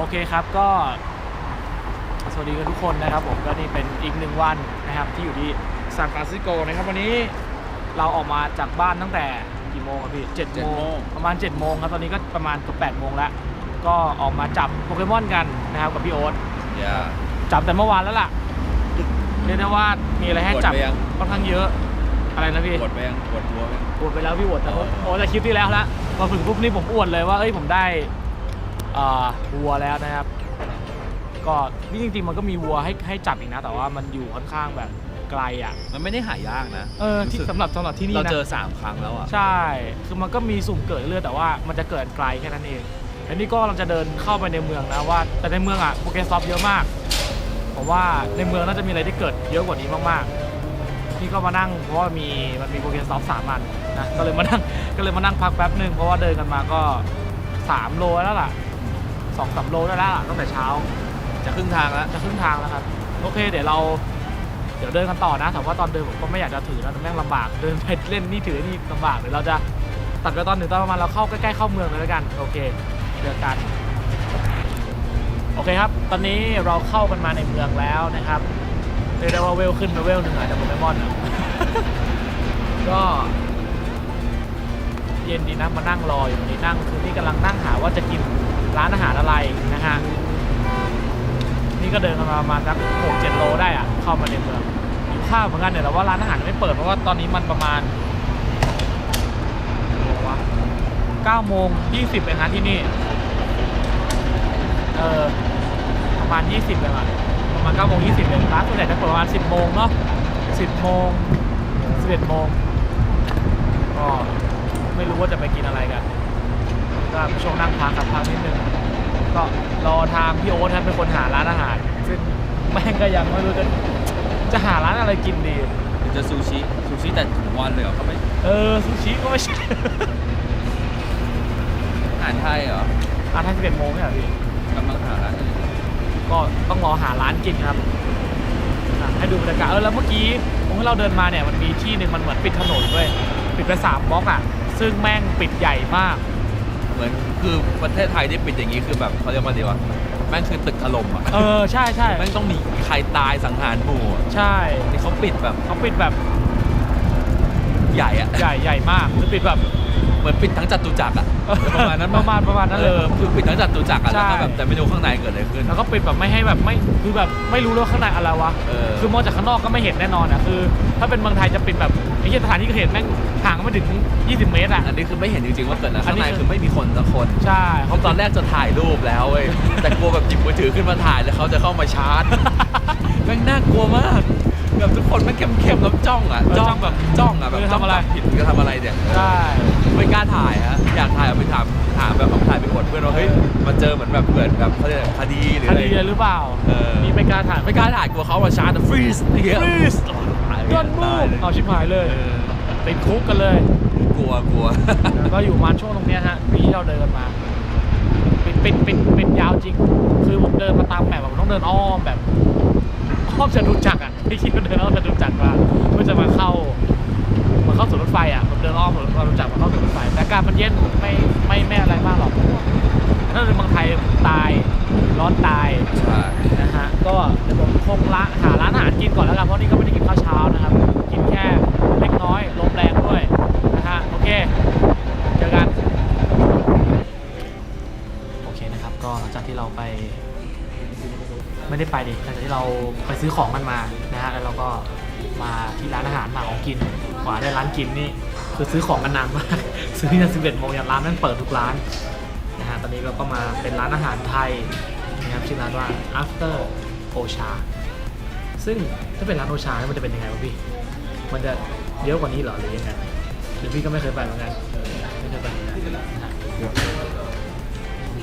โอเคครับก็ สวัสดีกันทุกคนนะครับ ผมก็นี่เป็นอีกหนึ่งวันนะครับ ที่อยู่ที่ซานฟรานซิสโกนะครับ วันนี้เราออกมาจากบ้านตั้งแต่กี่โมงครับพี่เจ็ดเจ็ดโมโมงงประมาณ7จ็ดโมงครับตอนนี้ก็ประมาณเกือบแปดโมงแล้วก็ออกมาจับโปเกมอนกันนะครับกับพี่โอ๊ตอย่าจับแต่เมื่อวานแล้วล่ะเรียกได้ว่ามีอะไรให้จับหมดไปยัง ค่อนข้างเยอะอะไรนะพี่ปวดไปยังปวดหัวไหมอวดไปแล้วพี่อวดแต่อ๋อ โอ้แต่คลิปที่แล้วละมาถึงปุ๊บนี่ผมอวดเลยว่าเอ้ยผมได้เอ่อ วัวแล้วนะครับ ก็นี่จริงๆมันก็มีวัวให้ให้จับอีกนะ แต่ว่ามันอยู่ค่อนข้างแบบไกลอะ มันไม่ได้หายากนะเออที่รู้สึกสำหรับสำหรับที่นี่เรานะเจอสามครั้งแล้วอะใช่ คือมันก็มีสุ่มเกิดเรื่อยๆแต่ว่ามันจะเกิดไกลแค่นั้นเองแล้วนี่ก็เราจะเดินเข้าไปในเมืองนะว่า แต่ในเมืองอะโปเกซอฟเยอะมากผมว่าในเมืองน่าจะมีอะไรที่เกิดเยอะกว่านี้มากๆนี่ก็มานั่งเพราะว่ามีมันมีโปเกซอฟสามอันนะก็เลยมานั่งก็เลยมานั่งพักแป๊บหนึ่งเพราะว่าเดินกันมาก็สามโลแล้วล่ะ สองสามโลได้แล้วล่ะตั้งแต่เช้า จะครึ่งทางแล้วจะครึ่งทางแล้วครับโอเค เดี๋ยวเราเดี๋ยวเดินกันต่อนะแต่ว่าตอนเดินผมก็ไม่อยากจะถือนะแม่งลำบากเดินไปเล่นนี่ถือนี่ลำบากเดี๋ยวเราจะตัดไปตอนหนึ่งตอนประมาณเราเข้าใกล้ๆเข้าเมืองเลยแล้วกันโอเคเจอกันโอเคครับ ตอนนี้เราเข้ากันมาในเมืองแล้วนะครับเรียกได้ว่าเวลขึ้นมาเวลหนึ่งอะจากโปเกมอนอะก็เย็นดีนะมานั่งรออยู่ตรงนี้นั่งคือนี่กำลังนั่งหาว่าจะกิน ร้านอาหารอะไรนะฮะนี่ก็เดินกันมาประมาณสักหกเจ็ดโลได้อะเข้ามาในเมืองหิวข้าวเหมือนกันเนี่ยแต่ว่าร้านอาหารยังไม่เปิดเพราะว่าตอนนี้มันประมาณโมงวะเก้าโมงยี่สิบเองนะที่นี่ เออประมาณยี่สิบเองอะประมาณเก้าโมงยี่สิบเองร้านส่วนใหญ่จะเปิดประมาณสิบโมงเนาะสิบโมงสิบเอ็ดโมงก็ไม่รู้ว่าจะไปกินอะไรกัน ก็ช่วงนั่งพักกับพักนิดนึงก็รอทางพี่โอ๊ตครับเป็นคนหาร้านอาหาร ซึ่งแม่งก็ยังไม่รู้จะจะหาร้านอะไรกินดี หรือจะซูชิซูชิแต่ถึงวันเลยเหรอเขาไม่เออซูชิก็ไม่ใช่อาหารไทยเหรออะท่านสิบเอ็ดโมงเนี่ยพี่ กำลังหาร้านอยู่ก็ต้องรอหาร้านกินครับอะให้ดูบรรยากาศเออแล้วเมื่อกี้ตรงที่เราเดินมาเนี่ยมันมีที่หนึ่งมันเหมือนปิดถนนด้วยปิดไปสามบล็อกอะ ซึ่งแม่งปิดใหญ่มาก เหมือนคือประเทศไทยที่ปิดอย่างนี้คือแบบเขาเรียกว่าดีวะแม่งคือตึกถล่มอะเออใช่ใช่แม่งต้องมีใครตายสังหารหมู่อะใช่นี่เขาปิดแบบเขาปิดแบบใหญ่อะ ใหญ่ใหญ่มากคือปิดแบบ เหมือนปิดทั้งจัตุจักรอะประมาณนั้นประมาณประมาณนั้นเลยออคือปิดทั้งจัตุจักรอะใช่ แล้วก็แบบแต่ไม่รู้ข้างในเกิดอะไรขึ้น แล้วก็ปิดแบบไม่ให้แบบไม่คือแบบไม่รู้เลยว่าข้างในอะไรวะ เออ คือมองจากข้างนอกก็ไม่เห็นแน่นอนอะคือ ถ้าเป็นเมืองไทยจะปิดแบบไอ้เหี้ยสถานที่เกิดเหตุแม่งห่างกันไม่ถึง 20 เมตรอะ อันนี้คือไม่เห็นจริงๆว่าเกิดอะไรอันข้างนี้ในคือ คือไม่มีคนสักคนใช่เขาตอนแรกจะถ่ายรูปแล้วเว้ยแต่กลัวแบบหยิบมือถือขึ้นมาถ่ายแล้วเขาจะเข้ามาชาร์จ แม่งน่ากลัวมาก แบบทุกคนแม่งเข้มๆแล้วจ้องอะจ้องแบบจ้องอะแบบจ้องจับผิดก็ทำอะไรเนี่ยใช่ไม่กล้าถ่ายฮะอยากถ่ายเอาไปถามถามแบบเอาถ่ายไปอวดเพื่อนว่าเฮ้ยมาเจอเหมือนแบบเกิดแบบเขาเรียกอะไรคดีหรือคอะไรดีเลยหรือเปล่าเออนี่ไม่กล้าถ่ายไม่กล้าถ่ายกลัวเขามาชาร์จฟรีสอย่างเงี้ย Freeze ยอดมูตายกเลยเอาชิบหายเลยเออติดคุกกันเลย กลัวกลัวแล้วก็อยู่ประมาณช่วงตรงเนี้ยฮะที่เราเดินมาปิดปิดปิดปิดยาวจริง คือผมเดินมาตามแมปอะผมต้องเดินอ้อมแบบ อ้อมจตุจักรอะไม่คิดว่าเดินอ้อมจตุจักรมาเพื่อจะมาเข้ามาเข้าสวนรถไฟอะผมเดินอ้อมสวนจตุจักรมาเข้าสวนรถไฟแต่อากาศมันเย็นไม่ไม่ไม่อะไรมากหรอกถ้าในเมืองไทยตายร้อนตายใช่นะฮะก็เดี๋ยวผมคงละหาร้านอาหารกินก่อนแล้วกันเพราะนี่ก็ไม่ได้ เราไปซื้อของกันมานะฮะแล้วเราก็มาที่ร้านอาหารมาของกินกว่าได้ร้านกินนี่คือซื้อของกันนานมากซื้อที่สิบเอ็ดโมงยันร้านนั่นเปิดทุกร้านนะฮะตอนนี้เราก็มาเป็นร้านอาหารไทยนะครับชื่อร้านว่า after Ocha ซึ่งถ้าเป็นร้านโอชาเนี่ยมันจะเป็นยังไงวะพี่ มันจะเยอะกว่านี้เหรอหรือยังไงหรือพี่ก็ไม่เคยไปเหมือนกันไม่เคยไปเหมือนกันนะฮะ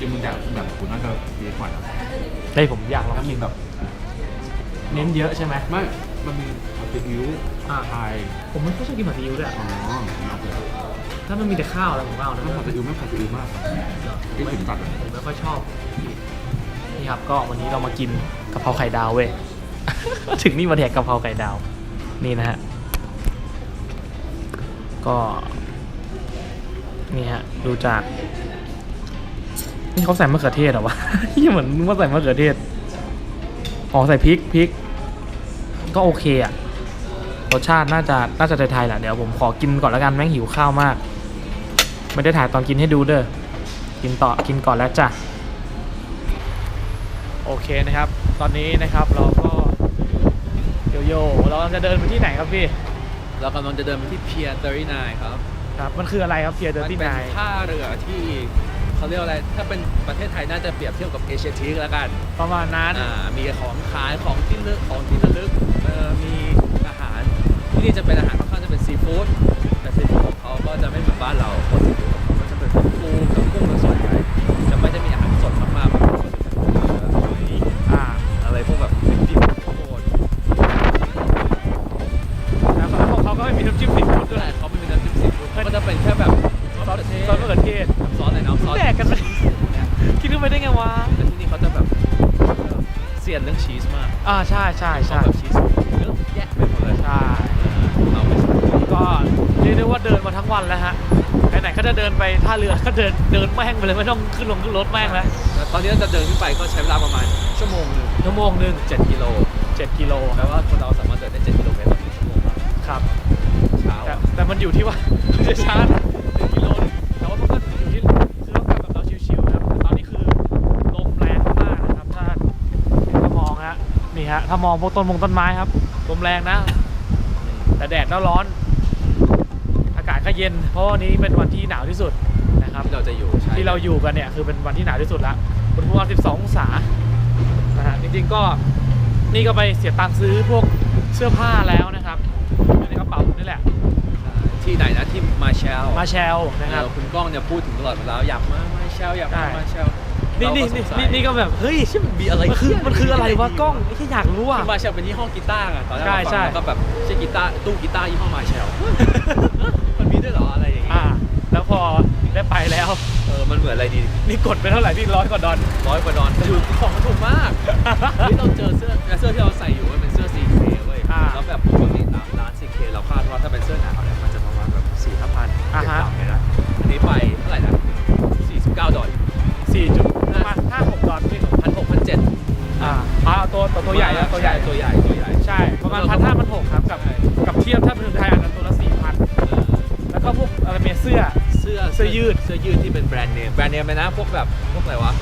จริงมึงอยากแบบคุณน่าจะดีกว่าได้ผมอยากลองถ้ามีกินแบบ เน้นเยอะใช่ไหม ไม่ มันมีผัดซีอิ๊วอ่า ไทยผมไม่ค่อยชอบกินผัดซีอิ๊วด้วยอ๋อเอาเถอะถ้ามันมีแต่ข้าวแล้วผมก็เอานะถ้าผัดซีอิ๊วไม่ผัดซีอิ๊วมากครับไม่ไม่ถึงตัดอะผมไม่ค่อยชอบ นี่ครับก็วันนี้เรามากินกะเพราไข่ดาวเว้ย ถึงนี่มาแดกกะเพราไข่ดาว นี่นะฮะ ก็ นี่ฮะ ดูจาก นี่เขาใส่มะเขือเทศเหรอวะยี่เหมือนนึกว่าใส่มะเขือเทศ อ๋อใส่พริกพริก ก็โอเคอะรสชาติน่าจะน่าจะไทยๆแหละเดี๋ยวผมขอกินก่อนแล้วกันแม่งหิวข้าวมาก ไม่ได้ถ่ายตอนกินให้ดูเด้อกินต่อกินก่อนแล้วจ้ะโอเคนะครับ ตอนนี้นะครับเราก็โยโย่เรากำลังจะเดินไปที่ไหนครับพี่เรากำลังจะเดินไปที่เพียร์39ครับครับ มันคืออะไรครับเพียร์เดอมัร์ตี้เป็นนายท่าเรือที่ เขาเรียกว่าอะไร ถ้าเป็นประเทศไทยน่าจะเปรียบเทียบกับเอเชียทีกแล้วกันประมาณนั้น อ่ามีของขายของที่ลึกของที่ระลึกเอ่อมีอาหารที่นี่จะเป็นอาหารค่อนข้างจะเป็นซีฟู้ดแต่ซีฟู้ดของเขาก็จะไม่เหมือนบ้านเราเพราะซีฟู้ดของเขาก็จะเป็นพวกปูกับกุ้งเป็นส่วนใหญ่จะไม่ได้มีอาหารสดม อ่าใช่ใช่ใช่ชอบแบบชีสเยอะแยะไปหมดเลยใช่เอาไปก็เรียกได้ว่าเดินมาทั้งวันแล้วฮะไหนๆก็จะเดินไปท่าเรือก็เดินเดินแม่งไปเลยไม่ต้องขึ้นลงขึ้นรถแม่งแล้วแล้วตอนนี้เราจะเดินขึ้นไปก็ใช้เวลาประมาณชั่วโมงหนึ่งชั่วโมงหนึ่งเจ็ดกิโลเจ็ดกิโลแปลว่าคนเราสามารถเดินได้เจ็ดกิโลเมตรต่อหนึ่งชั่วโมงครับครับเช้าแต่อะแต่มันอยู่ที่ว่าจะชา ถ้ามองพวกต้นมงต้นไม้ครับลมแรงนะ แต่แดดก็ร้อน อากาศก็เย็น เพราะวันนี้เป็นวันที่หนาวที่สุดนะครับที่เราจะอยู่ใช่ที่เราอยู่กันเนี่ยคือเป็นวันที่หนาวที่สุดละอุณหภูมิ12องศานะฮะจริงๆก็นี่ก็ไปเสียตังค์ซื้อพวกเสื้อผ้าแล้วนะครับอยู่ในกระเป๋าผมนี่แหละที่ไหนนะที่มาเชลมาแชลนะครับคุณก้องเนี่ยพูดถึงตลอดเวลาอยากมามาเชลอยากมาใช่มาเชล นี่นี่ก็นี่นี่ก็แบบเฮ้ยชิมันมีอะไรมันคืมันคืออะไรวะกล้องไม่ใช่อยากรู้อะมาเชลเป็นยี่ห้อกีตาร์อะตอนแรกใช่ใช่ก็แบบใช่กีตาร์ตู้กีตาร์ยี่ห้อมาเชล มันมีด้วยเหรออะไรอย่างเงี้ยอ่า แล้วพอได้ไปแล้ว เออมันเหมือนอะไรดีนี่กดไปเท่าไหร่พี่ร้อยกว่าดอล ร้อยกว่าดอนถูกของถูกมากที่เราเจอเสื้อเสื้อที่เราใส่อยู่มันเป็นเสื้อ 4K เว้ยอ่แล้วแบบปกติตามร้าน 4K เราคาดว่าถ้าเป็นเสื้อหนาวเนี่ยมันจะประมาณแบบสี่ห้าพันอ่าฮะ ต่ำเลยนะอันนี้ไปเท่าไหร่นะสี่สิบเก้าดอล 4.9 อ่าอ่าตัวตัวตัวใหญ่นะตัวใหญ่ตัวใหญ่ตัวใหญ่ ใช่ ประมาณพันห้าพันหกครับกับกับเทียบถ้าเป็นไทยอันนั้นตัวละสี่พันเออแล้วก็พวกอะไรเมียเสื้อ เสื้อเสื้อยืด เสื้อยืดที่เป็นแบรนด์เนม แบรนด์เนมเลยนะ พวกแบบพวกอะไรวะ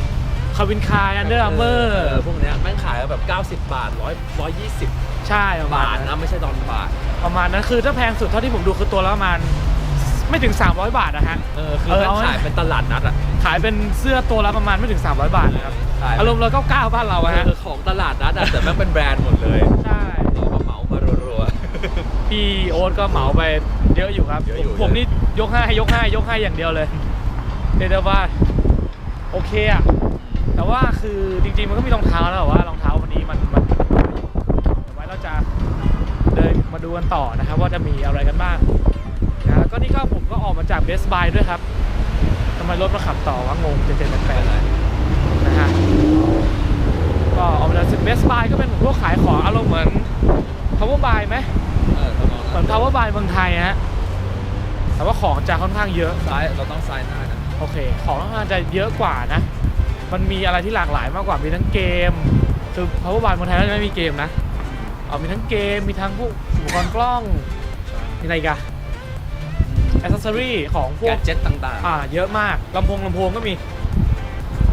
คาวินคายอันเดอร์อาร์เมอร์พวกเนี้ยแม่งขายแบบ 90 บาท 100 120 ใช่ประมาบาณทนั้นะนไม่ใช่ดอลบาท ประมาณนั้นคือถ้าแพงสุดเท่าที่ผมดูคือตัวละประมาณ ไม่ถึง 300 บาทนะฮะ เออคือเออแม่งเอาไว้ขายเป็นตลาดนัดอะขายเป็นเสื้อตัวละประมาณไม่ถึง 300 บาทนะครับใช่อารมณ์เราก็ก้าวบ้านเราอะฮะ เออของตลาดนัดอะแต่แม่งเป็นแบรนด์หมดเลยใช่ เราก็เหมามารัว พี่โอ๊ตก็เหมาไปเยอะอยู่ครับ เยอะอยู่ ผมผมนี่ยกให้ยกให้ยกให้อย่างเดียวเลยเรียกได้ว่าโอเคอะแต่ว่าคือจริงๆมันก็มีรองเท้าแล้วแต่ว่ารองเท้าวันนี้มันมันเดี๋ยวไว้เราจะเดินมาดูกันต่อนะครับ ว่าจะมีอะไรกันบ้างนะแล้ว ก็นี่ก็ผมก็ออกมาจากเบสบายด้วยครับทำไมรถมาขับต่อวะงงเจเจนๆแปลเป็นไรนะฮะก็ออกมาจากเบสบายก็เป็นพวกขายของอารมณ์เหมือน power buy ไหมเออประมาณเหมือน power buy เมืองไทยฮะแต่ว่าของจะค่อนข้างเยอะซ้ายเราต้องซ้ายหน้านะโอเค ของค่อนข้างจะเยอะกว่านะ มันมีอะไรที่หลากหลายมากกว่ามีทั้งเกมคือ power buy เมืองไทยเราจะไม่มีเกมนะเอามีทั้งเกมมีทั้งพวกอุปกรณ์กล้องมีอะไรอีกัน อ c เซสซอรี่ของพวแกก ดเจ็ตต่างอ่าเยอะมากลำโพงลำโพงก็มี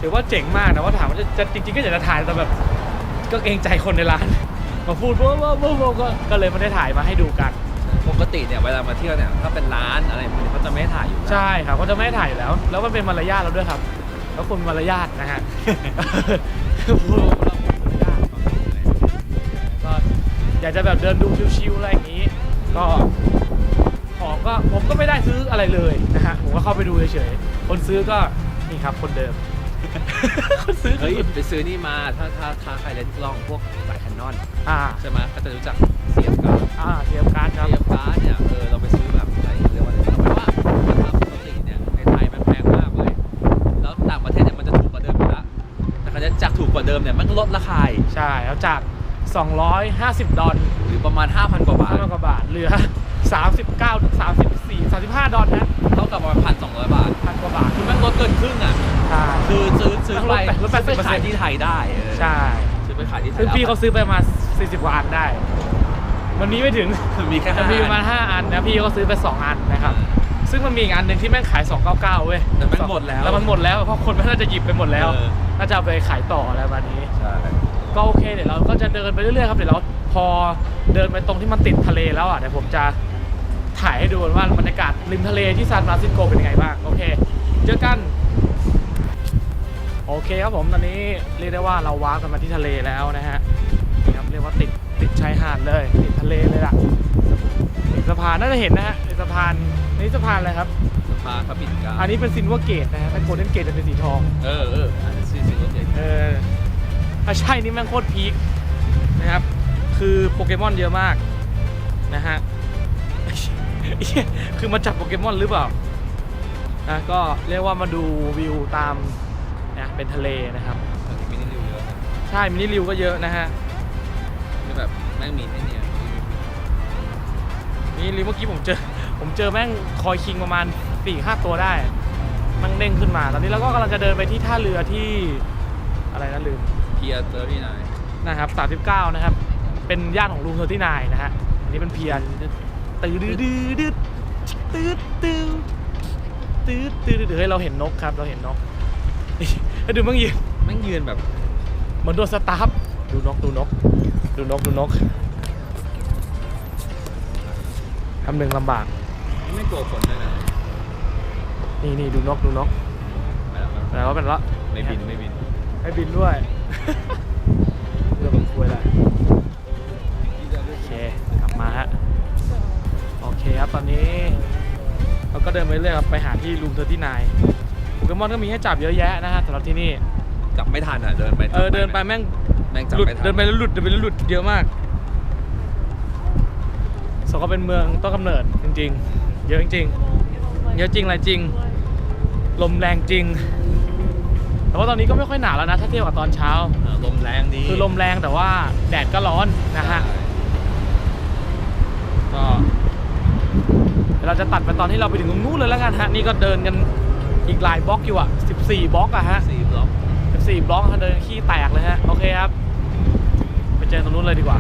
ถือว่าเจ๋งมากนะว่าถามว่าจะจะจริงๆก็อยากจะถ่ายแต่แบบ ก็เกรงใจคนในร้าน มาพูดว่าว่าว่าว่าก็ก็เลยไม่ได้ถ่ายมาให้ดูกัน ๆ ปกติเนี่ยเวลามาเที่ยวเนี่ยถ้าเป็นร้านอะไรพวกนี้เขาจะไม่ให้ถ่ายอยู่แล้วใช่ครับก็จะไม่ให้ถ่ายอยู่แล้ว แล้วมันเป็นมารยาทเราด้วยครับ แล้วคุณมารยาทนะฮะ พูดว่าเราเป็นมารยาทก็อยากจะแบบเดินดูชิวๆอะไรอย่างนี้ ก็ ของก็ผมก็ไม่ได้ซื้ออะไรเลยนะฮะผมก็เข้าไปดูเฉยๆคนซื้อก็นี่ครับคนเดิม คนซื้อเฮ้ยไปซื้อนี่มาถ้าถ้าถ้าใครเล่นกล้องพวกสายแคนนอนอ่าใช่ไหมก็จะรู้จักเสียบการ์ดอ่าเทียมการดครับเสียบการ์ดเนี่ยเออเราไปซื้อแบบอะไรเรียกว่าอะไรเอาเป็นว่าราคาปกติเนี่ยในไทยมันแพงมากเลยแล้วต่างประเทศเนี่ยมันจะถูกกว่าเดิมอยู่แล้วแต่เขาจะจากถูกกว่าเดิมเนี่ยมันก็ลดราคาอีกใช่แล้วจาก 250 ดอลหรือประมาณ 5,000 กว่าบาท5,000กว่าบาทเหลือ 39 34 35 ดอลนะเท่ากับประมาณพันสองร้อยบาท พันกว่าบาท คือแม่งลดเกินครึ่งอะ ใช่ คือซื้อซื้อไปลดแปดซื้อไปลด80%ขายที่ไทยได้เออใช่ซื้อไปขายที่ไทยซึ่งพี่เขาซื้อไปประมาณ40 กว่าอันได้วันนี้ไม่ถึงมีแค่แต่ห้ามีประมาณ5อันนะพี่เขาซื้อไป 2 อันนะครับ ซึ่งมันมีอีกอันหนึ่งที่แม่งขาย 299 เว้ยแต่แม่งหมดแล้วแล้วมันหมดแล้วเพราะคนไม่น่าจะหยิบไปหมดแล้ว เออ น่าจะเอาไปขายต่ออะไรประมาณนี้ ใช่ ก็โอเคเดี๋ยวเราก็จะเดินไปเรื่อยๆครับเดี๋ยวเราพอเดินไปตรงที่มันติดทะเลแล้วอะเดี๋ยวผมจะ ถ่ายให้ดูว่าบรรยากาศริมทะเลที่ซานฟรานซิสโกเป็นยังไงบ้างโอเค เจอกันโอเคครับผมตอนนี้เรียกได้ว่าเราว้าร์ปกันมาที่ทะเลแล้วนะฮะนี่ครับเรียกว่าติดติดชายหาดเลย ติดทะเลเลยล่ะสะพานน่าจะเห็นนะฮะสะพานนี่สะพานอะไรครับสภาพระปิ่นเกล้าอันนี้เป็นซินเวอร์เกตนะฮะถ้าโกลเด้นเกตจะเป็นสีทองเออเอออันนี้ซีซีรถเด็กเออถ้าใช่นี่แม่งโคตรพีคนะครับคือโปเกมอนเยอะมากนะฮะ คือมาจับโปเกมอนหรือเปล่านะก็เรียกว่ามาดูวิวตามนะเป็นทะเลนะครับตอนนี้มินิริวเยอะนะใช่มินิริวก็เยอะนะฮะคือแบบแม่งมีไอ้เนี่ยมินิริวเมื่อกี้ผมเจอ ผมเจอแม่งคอยคิงประมาณสี่ห้าตัวได้แมันเด้งขึ้นมา ตอนนี้เราก็กำลังจะเดินไปที่ท่าเรือที่อะไรนะลืมเพียร์เตอร์ที่ไหนนะครับ39 นะครับ เป็นย่านของลุงเทอร์ที่นายนะฮะ อันนี้เป็นเพียร ตื้อดื้อดื้อดื้อตื้อตื้อตื้อตื้อตื้อเฮ้ยเราเห็นนกครับ เราเห็นนกแล้วดูมั่งยืนแม่งยืนแบบเหมือนโดนสตาร์ฟดูนกดูนก ดูนกดูนกคำหนึ่งลำบาก ไม่กลัวฝนเลยนะนี่นี่ดูนกดูนกไม่หรอกแล้วก็เป็นละไม่บินไม่บินให้บินด้วยเรือมันคุยอะไร โอเคครับตอนนี้เราก็เดินไปเรื่อยครับไปหาที่รูมเทอร์ที่นายโปเกมอนก็มีให้จับเยอะแยะนะฮะสำหรับที่นี่กลับไม่ทันอะเดินไปเออเดินไปแม่งแม่งจับหลุดไม่ทันเดินไปแล้วหลุดเดินไปแล้วหลุดเยอะมากสก็เป็นเมืองต้นกำเนิดจริง ๆ เยอะจริงๆเยอะจริงอะไรจริง ลมแรงจริง แต่ว่าตอนนี้ก็ไม่ค่อยหนาวแล้วนะ ถ้าเทียบกับตอนเช้า เออลมแรงดีคือลมแรงแต่ว่าแดดก็ร้อนนะฮะ ก็เดี๋ยวเราจะตัดไปตอนที่เราไปถึงตรงนู้นเลยแล้วกันฮะนี่ก็เดินกันอีกหลายบล็อกอยู่อะ 14บล็อกอะฮะสี่บล็อก14บล็อกฮะเดินขี้แตกเลยฮะโอเคครับ ไปเจอตรงนู้นเลยดีกว่า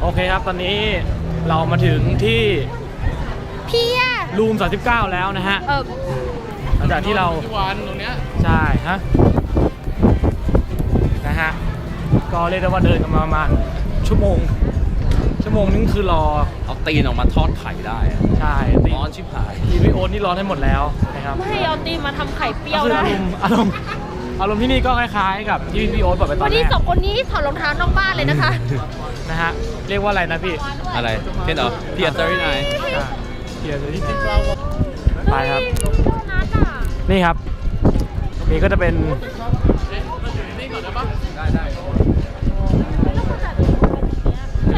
โอเคครับตอนนี้เรามาถึงที่เพียรูม39 แล้วนะฮะเออหลังจากที่เราวันตรงเนี้ยใช่ฮะนะฮะก็เรียกได้ว่าเดินกันมาประมาณชั่วโมง ชั่วโมงนึงคือรอ เอาตีนออกมาทอดไข่ได้อะใช่ตีร้อนชิบหายทีวีโอตนี่ร้อนให้หมดแล้วนะครับไม่ให้เอาตีนมาทำไข่เปรี้ยวก็คือได้อารมณ์อารมณ์อารมณ์ที่นี่ก็คล้ายๆ กับที่พี่โอ๊ตบอกไปตอวันนแรนี้กสองคนนี้ถอดรองเท้านอกบ้านเลยนะคะนะฮะเรียกว่าอะไรนะพี่อะไรเช่นเหรอเพียร์เตอร์ที่ไหนอ่าเกียร์เลยไปครับ นัดอะนี่ครับนี่ก็จะเป็น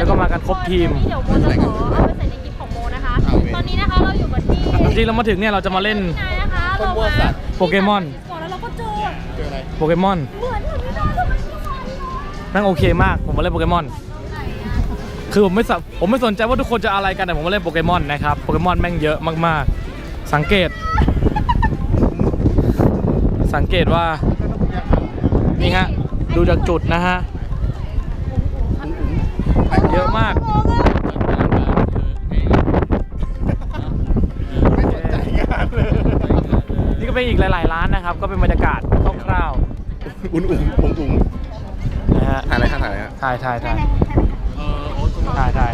แล้วก็มากันครบทีม เดี๋ยวโมจะขอเอาไปใส่ในคลิปของโมนะคะ ตอนนี้นะคะเราอยู่กันที่จริงๆเรามาถึงเนี่ยเราจะมาเล่นที่ไหนนะคะเรามาโปเกมอน ก่อนแล้วเราก็เจอโปเกมอน เหมือนกับที่เราทำไมที่ฟันนั่งโอเคมาก ผมมาเล่นโปเกมอนคือผมไม่สนผมไม่สนใจว่าทุกคนจะอะไรกันแต่ผมมาเล่นโปเกมอนนะครับโปเกมอนแม่งเยอะมากๆ สังเกต สังเกตว่านี่ฮะดูจากจุดนะฮะ นี่ก็เป็นอีกหลาย ๆ ร้านนะครับ ก็เป็นบรรยากาศคร่าวอุ้นอุ้งอุ้งอุ้งๆนะฮะถ่ายอะไรครับถ่ายอะไรฮะถ่ายถ่ายถ่ายเออโอ๊ตถ่ายถ่าย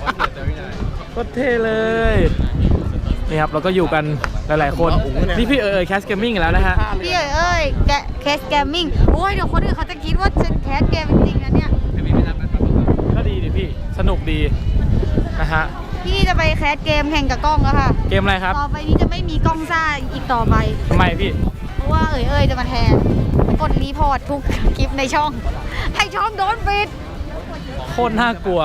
บอกว่าเพียร์เตอร์ที่ไหนโคตรเท่เลยนี่ครับเราก็อยู่กันหลาย ๆ คนนี่พี่เอ๋ยแคสเกมมิ่งแล้วนะฮะพี่เอ๋ยเอ้ยแกแคสแกมมิ่งโอ้ยเดี๋ยวคนอื่นเขาจะคิดว่าฉันแคสเกมจริงๆนะเนี่ยไม่มีไม่นับไม่นับก็ดีดิพี่สนุกดีนะฮะ พี่จะไปแคสเกมแข่งกับกล้องแล้วค่ะ เกมอะไรครับ ต่อไปนี้จะไม่มีกล้องซ่าอีกต่อไป ทำไมพี่ เพราะว่าเอ๋ยเอ้ยจะมาแทน กดรีพอร์ตทุกคลิปในช่อง ให้ช่องโดนปิด โคตรน่ากลัว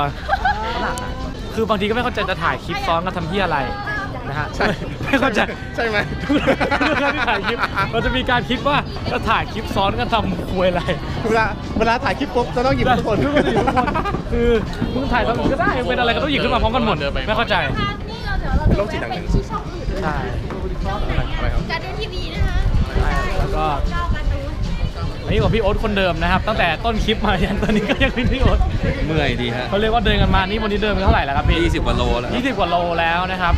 คือบางทีก็ไม่เข้าใจจะถ่ายคลิปซ้อนกันทำที่อะไร นะฮะใช่ไม่เข้าใจใช่ไหมทุกครั้งที่ถ่ายคลิปเราจะมีการคิดว่าจะถ่ายคลิปซ้อนกันทำควยอะไรเวลาเวลาถ่ายคลิปปุ๊บจะต้องหยิบทุกคนทุกคนจะอยู่ทุกคนคือมึงถ่ายตอนอื่นก็ได้มึงเป็นอะไรก็ต้องหยิบขึ้นมาพร้อมกันหมดไม่เข้าใจนี่เราเดี๋ยวเราจะแวะไปที่ช่องอื่นใช่ช่องไหนอะการดูทีวีนะคะใช่แล้วก็เจ้าการ์ตูนอันนี้กับพี่โอ๊ตคนเดิมนะครับ ตั้งแต่ต้นคลิปมายันตอนนี้ก็ยังเป็นพี่โอ๊ตเมื่อยดีฮะเขาเรียกว่าเดินกันมานี่วันนี้เดินไปเท่าไหร่แล้วครับพี่20กว่าโลแล้วยี่สิบกว่าโลแล้วนะครับ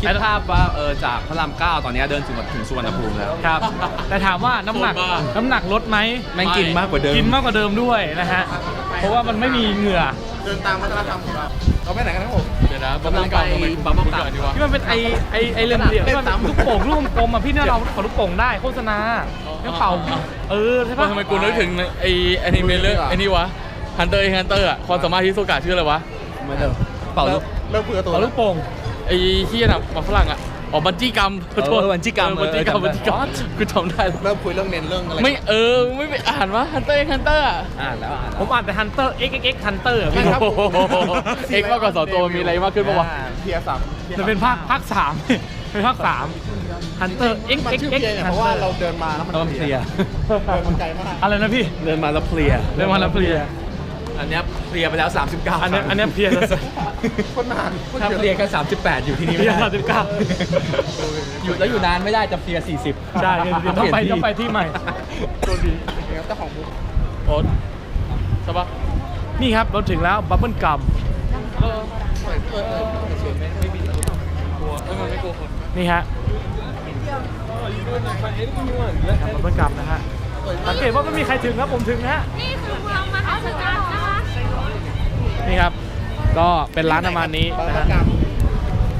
คิดภาพว่าเออจากพระรามเก้าตอนนี้เดินถึงถึงสุวรรณภูมิแล้ว ครับ แต่ถามว่าน้ำหนักโคตรบ้าน้ำหนักลดไหมแม่งกินมากกว่าเดิม กินมากกว่าเดิมด้วยนะฮะเพราะว่ามันไม่มีเหงื่อเดินตามวัฒนธรรมของเราเราไปไหนกันครับผมเดี๋ยวนะกำลังไปบัมบัมตัดดีวะที่มันเป็นไอไอไอเหลี่ยมเหลี่ยมที่มันลูกโป่งลูกกลมๆอะพี่เนี่ยเราขอลูกโป่งได้โฆษณาเนี่ยเป่าเออใช่ปะทำไมกูนึกถึงไอแอนิเมะเรื่องไอ้นี่วะฮันเตอร์ฮันเตอร์อะความสามารถที่โซกะชื่ออะไรวะไม่เดิมเป่าลูกเริ่มคุยกับตัวเป่าลูกโป่ง ไอ้ที่น่ะมาฝรั่งอะอ๋อบันจี้กรรมขอโทษเออบันจี้กรรมเออบันจี้กรรมเออบันจี้กรรมกูจำได้แล้วเริ่มคุยเรื่องเน้นเรื่องอะไรไม่เออไม่ไปอ่านวะฮันเตอร์ฮันเตอร์อะอ่านแล้วอ่านผมอ่านแต่ Hunter X X X Hunter อะพี่โอ้โหเอ็กซ์มากกว่าสองตัวมีอะไรมากขึ้นปะวะเพียร์สามจะเป็นภาคภาคสาม เป็นภาคสาม Hunter X มัน X ชื่อ X เพียร์เนี่ยเพราะว่าเราเดินมาแล้วมันแล้วมันเพลียเดินมันไกลมาก อะไรนะพี่ เดินมาแล้วเพลียเรื่องวันละเพลียอันเนี้ยเพ ลียไปแล้ว 39อันเนี้ยอันเนี้ยเพลียแล้วคนนานคนถ้าเยอะเพลียแค่38 อยู่ที่นี่เพลีไม่ยได้สามสิบเก้าอยู่แล้วอยู่นานไม่ได้จะเพลีย40ใช่เดี๋ยวต้องไปต้องไปที่ใหม่ ตัวดีเจ้าของบุ๊กโอ๊ตใช่ปะนี่ครับเราถึงแล้วบับเบิ้ลกัมกลัวเอ้ยมันไม่กลัวคนนี่ฮะบับเบิ้ลกัมนะฮะสังเกตว่าไม่มีใครถึงครับผมถึงนะฮะ นี่คือเมืองมหาสารนะคะ นี่ครับ ก็เป็นร้านประมาณนี้นะฮะ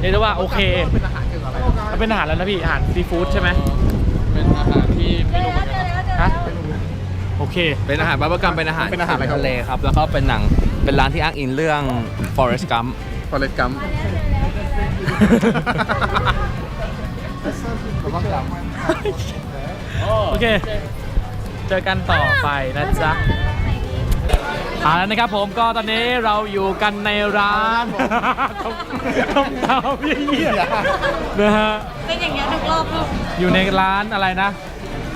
เรียกได้ว่าโอเค เป็นอาหารเกี่ยวกับอะไรมันเป็นอาหารแล้วนะพี่ อาหารซีฟู้ดใช่ไหมเป็นอาหารที่ไม่รู้เหมือนกันฮะโอเค เป็นอาหารบาร์บีคิวเป็นอาหารทะเลครับ แล้วก็เป็นหนัง เป็นร้านที่อ้างอิงเรื่อง Forest Gump ฟอเรสกัมโอเค เจอกันต่อไปนะจ๊ะ เอาล้วนะครับผมก็ตอนนี้เราอยู่กันในร้านต้มเตาพี่เหี้ยนะฮะเป็นอย่างเงี้ยทุกรอบลกอยู่ในร้านอะไรนะ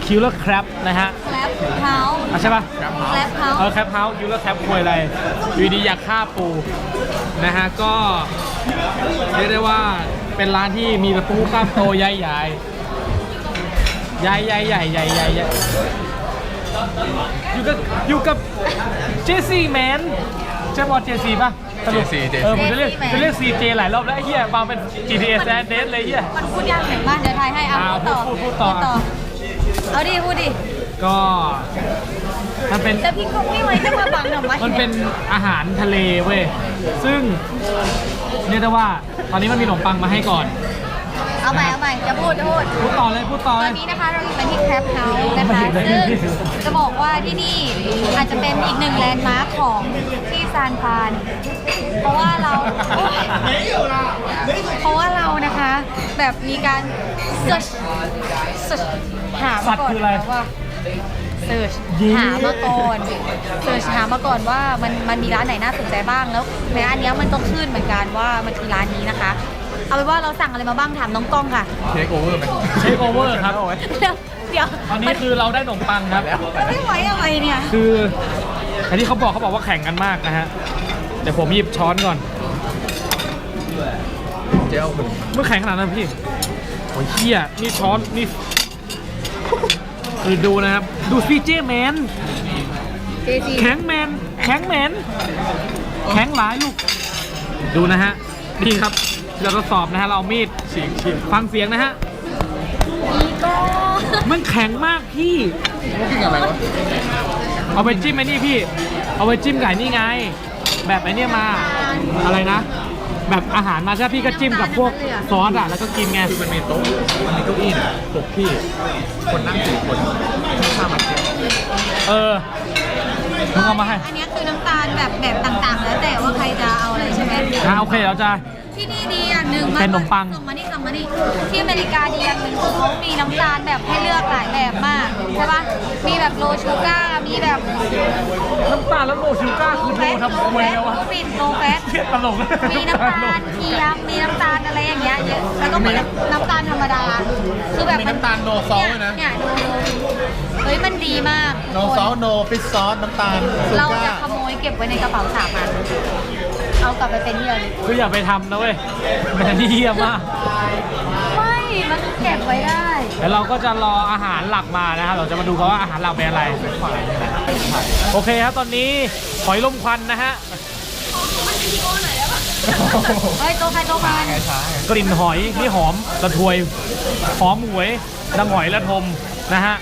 คิวเลอร์แครปนะฮะแคลปเท้าอ่ใช่ป่ะแคลปเท้าเออแครปเฮาส์คิวเลอร์แครปคุยอะไรวีดีอยากฆ่าปูนะฮะก็เรียกได้ว่าเป็นร้านที่มีปูกล้ามโตใหญ่ใหญ่ใหญ่ใหญ่ใหญ่ใหญ่ใหญ่ อยู่กับอยู่กับเจซี่แมนใช่บอลเจซี่ป่ะสรุป JC เออผมจะเรียกจะเรียกซีเจหลายรอบแล้วไอ้เหี้ยบางเป็น GPS แอดเดสเลยเหี้ย มันพูดยากหน่อยมากเดี๋ยวทายให้เอาอ่าพูดต่อพูดพูดต่อ เอาดิพูดดิ ก็มันเป็นแต่พี่ก็ไม่ไว้จะมาบังทำไมมันเป็นอาหารทะเลเว้ย ซึ่งเรียกได้ว่าตอนนี้มันมีขนมปังมาให้ก่อน เอาใหม่เอาใหม่จะพูดจะพูด พูดต่อเลยพูดต่อตเลอย นนี้นะคะเราอยู่กันที่แคปเฮาส์นะคะ ซึ่งจะบอกว่าที่นี่อาจจะเป็นอีกหนึ่งแลนด์มาร์คของที่ซานฟราน เพราะว่าเราโอ๊ยเพราะว่าเรานะคะ แบบมีการ search search หาสัมาตว์ก่อนคืออะไร ว่า search เย้หามาก่อน search หามาก่อนว่ามันมันมีร้านไหนน่าสนใจบ้างแล้วในอันเนี้ยมันก็ขึ้นเหมือนกันว่ามันคือร้านนี้นะคะ เอาเป็นว่าเราสั่งอะไรมาบ้างถามน้องกล้องค่ะ เทคโอเวอร์ไหมเชคโอเวอร์ครับเดี๋ยวเดี๋ยวตอนนี้คือเราได้ขนมปังครับ มันไม่ไหวอะไรเนี่ยคืออันที่เขาบอกเขาบอกว่าแข่งกันมากนะฮะเดี๋ยวผมหยิบช้อนก่อนเจ้าคุณเมื่อแข่งขนาดนั้นพี่โอ้ยเฮียนี่ช้อนนี่คือดูนะครับ ดูซีเจแมนเจซีแข็งแมนแข็งแมนแข็งหลายลูก ดูนะฮะ นี่ครับ เราทดสอบนะฮะ เราเอามีดฉีกฉีกฟังเสียงนะฮะอีโก้มันแข็งมากพี่กินอะไรวะเอาไปจิ้มไอ้นี่พี่ เอาไปจิ้มไก่นี่ไง แบบไอ้เนี่ยมา อะไรนะ แบบอาหารมาใช่ไหมพี่ก็จิ้มกับพวกซอสอะแล้วก็กินไง คือมันมีโต๊ะมันมีเก้าอี้เนี่ยหกที่ คนนั่งสี่คนข้ามมาเที่ยวเออ มึงเอามาให้อันเนี้ยคือน้ำตาลแบบแบบต่างๆ แล้วแต่ว่าใครจะเอาอะไรใช่ไหม อ่าโอเคเราจะ ที่นี่ดีอย่างหนึ่งเป็นขนมปัง ส่งมานี่ส่งมานี่ที่อเมริกาดีอย่างหนึ่งคือเขามีน้ำตาลแบบให้เลือกหลายแบบมากใช่ปะมีแบบโลชูการ์มีแบบน้ำตาลแล้วโลชูก้าคือโลทำโลคแฟวยตเดียวโลวะฟินโลแฟตเหี้ยตลกมีน้ำตาลเทียม มีน้ำตาลอะไรอย่างเงี้ยเยอะ แล้วก็มีน้ำตาลธรรมดา คือแบบมีน้ำตาล no salt ด้วยนะ เนี่ยดูเฮ้ย มันดีมากโนซอสโนฟิชซอสน้ำตาลเราจะขโมยเก็บไว้ในกระเป๋าสามอัน เอาเอากลับไปเป็นที่ระลึกคืออย่าไปทำนะเว้ยมันเยี่ยมากไม่ มันเก็บไว้ได้เดี๋ยวเราก็จะรออาหารหลักมานะครับเราจะมาดูกันว่าอาหารหลักเป็นอะไรโอเคครับตอนนี้หอยลมควันนะฮะเฮ้ยโตใครโตมันกลิ่นหอยนี่หอมระทวยหอมหวยดังหอยระทมนะฮะ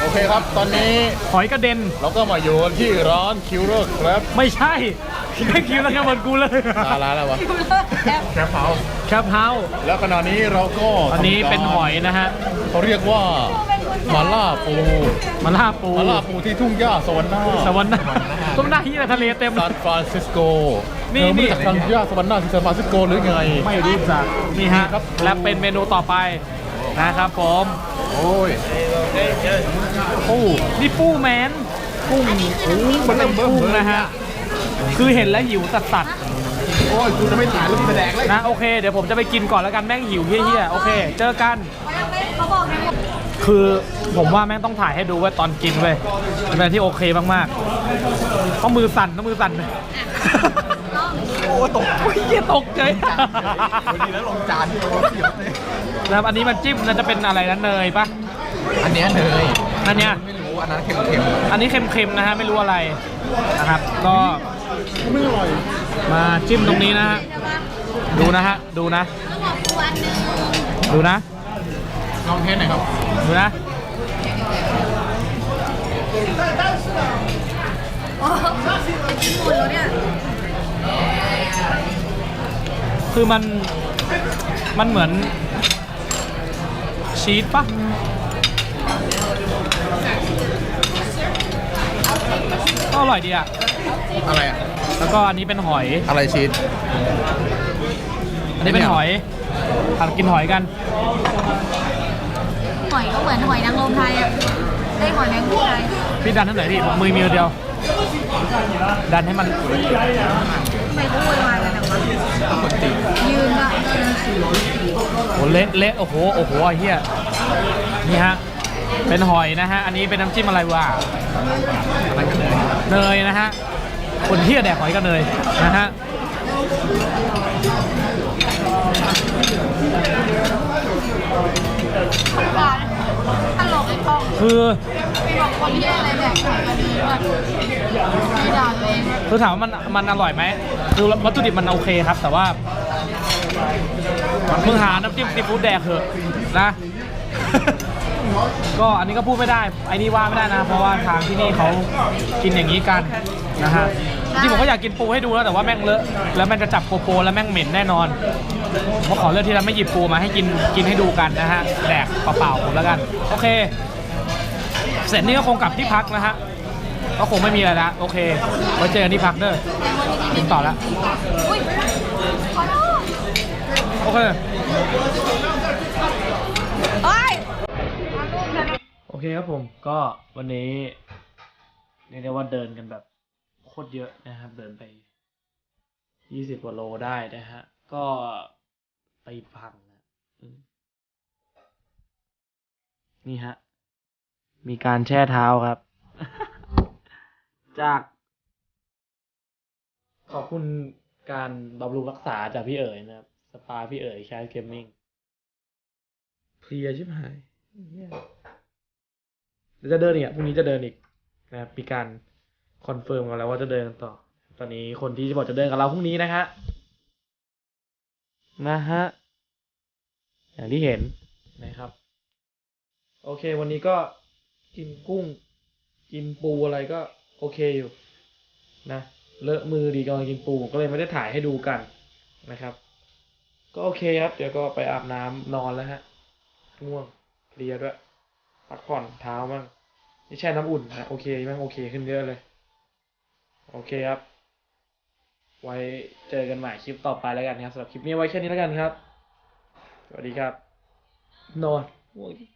โอเคครับ ตอนนี้หอยกระเด็น เราก็มาอยู่ที่ร้านคิวเลอร์ครับไม่ใช่ไม่คิวแล้วแค่บนกูเลยร้านอะไรวะแคปเฮาส์แคปเฮาส์แล้วขณะนี้เราก็อันนี้เป็นหอยนะฮะเขาเรียกว่ามาล่าปูมาล่าปูมาล่าปูที่ทุ่งหญ้าสวรรค์หน้าสวรรค์นะต้มหน้าที่ทะเลเต็มซานฟรานซิสโกนี่เธอไม่นี่รู้จักทุ่งหญ้าสวรรค์หน้าที่ซานฟรานซิสโกหรือไง ไม่รีบสั่งนี่ฮะครับและเป็นเมนูต่อไปนะครับผม โอ้ย ปูนี่ปูแมนกุ้งโอ้มันเป็นกุ้งนะฮะ คือเห็นแล้วหิวสัสสัสโอ้ยกูจะไม่ถ่ายแล้วกูจะแดกเลยๆนะโอเคเดี๋ยวผมจะไปกินก่อนแล้วกันแม่งหิวเฮี้ยๆโอเค เจอกันเขาบอกในคือผมว่าแม่งต้องถ่ายให้ดูไว้ตอนกินเว้ยเป็นอะไรที่โอเคมากๆต้องมือสั่นต้องมือสั่นเลยโอ้ตกโอ้ยเหี้ยตกใจวันนี้แล้วลงจานที่เราเสียบเลยนะครับอันนี้มันจิ้มน่าจะเป็นอะไรนะเนยปะอันเนี้ยเนย อันเนี้ยไม่รู้อันนั้นเค็มอันนี้เค็มๆนะฮะไม่รู้อะไรนะครับ ก็ๆไม่อร่อยมาจิ้มตรงนี้นะฮะดูนะฮะดูนะต้องบอกกูอันหนึงดูนะลองเทสหน่อยครับดูนะโอ้โหหมดแล้วเนี่ยคือมันมันเหมือนชีสปะ ก็อร่อยดีอะ อะไรอะแล้วก็อันนี้เป็นหอย อะไรชีส อันนี้เป็นหอยหัดกินหอยกัน หอยก็เหมือนหอยนางรมไทยอะได้หอยแมงผู้ไทยพี่ดันเท่าไหร่พี่ผมมือมีมือเดียว ดันให้มันทำไมเขาโวยวายกันจังวะยืนอะเออโอ้เละเละโอ้โห โอ้โหไอ้เฮียนี่ฮะ เป็นหอยนะฮะ อันนี้เป็นน้ำจิ้มอะไรวะเนยนะฮะ คนเฮียแดกหอยกับเนยนะฮะการตลกไอ้พ่องคือบอกคนที่อะไรแบบหอยกันดีแบบไม่ด่าตัวเองแบบคือถามว่ามันมันอร่อยไหมคือวัตถุดิบมันโอเคครับ แต่ว่ามึงหาน้ำจิ้มซีฟู้ดแดกเถอะนะ ก็อันนี้ก็พูดไม่ได้ไอ้นี่ว่าไม่ได้นะ เพราะว่าทางที่นี่เขากินอย่างนี้กันนะฮะจริงผมก็อยากกินปูให้ดูแล้วแต่ว่าแม่งเลอะแล้วแม่งจะจับโปโปแล้วแม่งเหม็นแน่นอนผมขอเลือกที่เราไม่หยิบปูมาให้กินกินให้ดูกันนะฮะแดกเปล่าๆผมแล้วกัน โอเค เสร็จนี่ก็คงกลับที่พักนะฮะก็คงไม่มีอะไรละโอเคไว้เจอกันที่พักเด้อกินต่อละอุ้ยขอโทษโอเค เฮ้ยโอเคครับผมก็วันนี้เรียกได้ว่าเดินกันแบบโคตรเยอะนะครับ เดินไปยี่สิบกว่าโลได้นะฮะ ก็ไปพังนะนี่ฮะ มีการแช่เท้าครับ จาก ขอบคุณการบำรุงรักษาจากพี่เอ๋ยนะครับ สปาพี่เอ๋ยแคสเกมมิ่งเพลียชิบหายเหี้ยเดี๋ยว จะเดินอีกอะพรุ่งนี้จะเดินอีกนะครับมีการคอนเฟิร์มกันแล้วว่าจะเดินต่อ ตอนนี้คนที่จะบอกจะเดินกับเราพรุ่งนี้นะฮะนะฮะอย่างที่เห็นนะครับ โอเค วันนี้ก็กินกุ้ง กินปูอะไรก็โอเคอยู่นะเลอะมือดีกำลังกินปูก็เลยไม่ได้ถ่ายให้ดูกันนะครับ ก็โอเคครับ เดี๋ยวก็ไปอาบน้ำนอนแล้วฮะง่วงเพลียด้วย พักผ่อนเท้าบ้างนี่แช่น้ำอุ่นนะโอเคบ้างโอเคขึ้นเยอะเลย โอเคครับ ไว้เจอกันใหม่คลิปต่อไปแล้วกันครับสำหรับคลิปนี้ไว้แค่นี้แล้วกันครับ สวัสดีครับ นอนง่วง